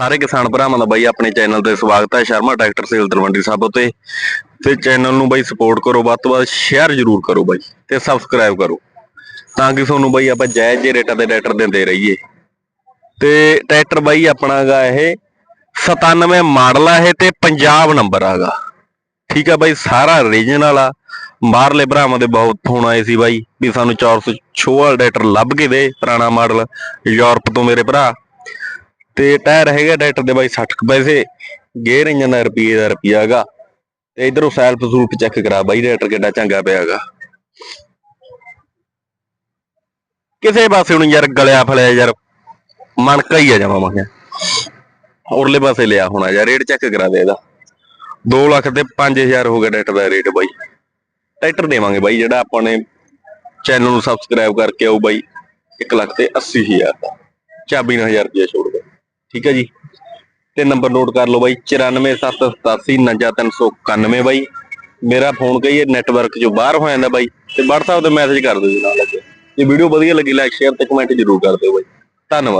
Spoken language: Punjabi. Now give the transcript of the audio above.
ਸਾਰੇ ਕਿਸਾਨ ਭਰਾਵਾਂ ਦਾ ਬਾਈ ਆਪਣੇ ਚੈਨਲ ਤੇ ਸਵਾਗਤ ਹੈ। ਸ਼ਰਮਾ ਟਰੈਕਟਰ ਸੇਲ ਤਲਵੰਡੀ ਸਾਬੋ ਤੇ ਤੇ ਚੈਨਲ ਨੂੰ ਬਾਈ ਸਪੋਰਟ ਕਰੋ, ਵੱਧ ਤੋਂ ਵੱਧ ਸ਼ੇਅਰ ਜ਼ਰੂਰ ਕਰੋ ਬਾਈ ਤੇ ਸਬਸਕ੍ਰਾਈਬ ਕਰੋ ਤਾਂ ਕਿ ਤੁਹਾਨੂੰ ਬਾਈ ਆਪਾਂ ਜਾਇਜ਼ ਜਿਹੇ ਰੇਟਾਂ ਤੇ ਟਰੈਕਟਰ ਦਿੰਦੇ ਰਹੀਏ। ਤੇ ਟਰੈਕਟਰ ਬਾਈ ਆਪਣਾ ਗਾ ਇਹ 97 ਮਾਡਲ ਆ ਇਹ ਤੇ ਪੰਜਾਬ ਨੰਬਰ ਆਗਾ। ਠੀਕ ਆ ਬਾਈ, ਸਾਰਾ ਰੀਜਨਲ ਆ। ਬਾਹਰਲੇ ਭਰਾਵਾਂ ਦੇ ਬਹੁਤ ਫੋਨ ਆਏ ਸੀ ਬਾਈ ਵੀ ਸਾਨੂੰ 400 ਵਾਲਾ ਟਰੈਕਟਰ ਲੱਭ ਕੇ ਦੇ ਪੁਰਾਣਾ ਮਾਡਲ ਯੂਰਪ ਤੋਂ ਮੇਰੇ ਭਰਾ। ਤੇ ਟਾਇਰ ਹੈਗਾ ਟਰੈਕਟਰ ਦੇ ਬਾਈ 60 ਪੈਸੇ, ਗੇਅਰ ਇੰਜਨ ਦਾ ਰੁਪਈਏ ਦਾ ਰੁਪਈਆ ਹੈਗਾ ਤੇ ਇਧਰੋਂ ਸੈਲਫ ਸੂਲਫ ਚੈੱਕ ਕਰਾ ਬਾਈ ਟਰੈਕਟਰ ਕਿੱਡਾ ਚੰਗਾ ਪਿਆ ਹੈਗਾ। ਕਿਸੇ ਪਾਸੇ ਨੂੰ ਯਾਰ ਗਲਿਆ ਫਲਿਆ ਯਾਰ, ਮਣਕਾ ਹੀ ਆ ਜਾਵਾਂ ਮੈਂ ਉਰਲੇ ਪਾਸੇ ਲਿਆ ਹੋਣਾ ਯਾਰ, ਰੇਟ ਚੈੱਕ ਕਰਾ ਦੇ ਇਹਦਾ। 2 ਲੱਖ ਤੇ 5000 ਹੋ ਗਿਆ ਟਰੈਕਟਰ ਦਾ ਰੇਟ ਬਾਈ। ਟਰੈਕਟਰ ਦੇਵਾਂਗੇ ਬਾਈ ਜਿਹੜਾ ਆਪਾਂ ਨੇ ਚੈਨਲ ਨੂੰ ਸਬਸਕ੍ਰਾਈਬ ਕਰਕੇ ਆਓ ਬਾਈ 1 ਲੱਖ ਤੇ 80000 ਦਾ। ਚਾਬੀ ਨਾਲ 1000 ਰੁਪਏ ਛੋੜ ਠੀਕ ਹੈ ਜੀ। ਤੇ ਨੰਬਰ ਨੋਟ ਕਰ ਲਓ ਬਾਈ 9478899391 ਬਾਈ। ਮੇਰਾ ਫੋਨ ਕਹੀਏ ਨੈਟਵਰਕ ਚੋਂ ਬਾਹਰ ਹੋ ਜਾਂਦਾ ਬਾਈ। ਤੇ WhatsApp ਤੇ ਮੈਸੇਜ ਕਰ ਦਿਓ ਜੀ ਨਾਲ ਲੱਗੇ। ਜੇ ਵੀਡੀਓ ਵਧੀਆ ਲੱਗੀ ਲਾਈਕ ਸ਼ੇਅਰ ਤੇ ਕਮੈਂਟ ਜ਼ਰੂਰ ਕਰ ਦਿਓ ਬਾਈ। ਧੰਨਵਾਦ।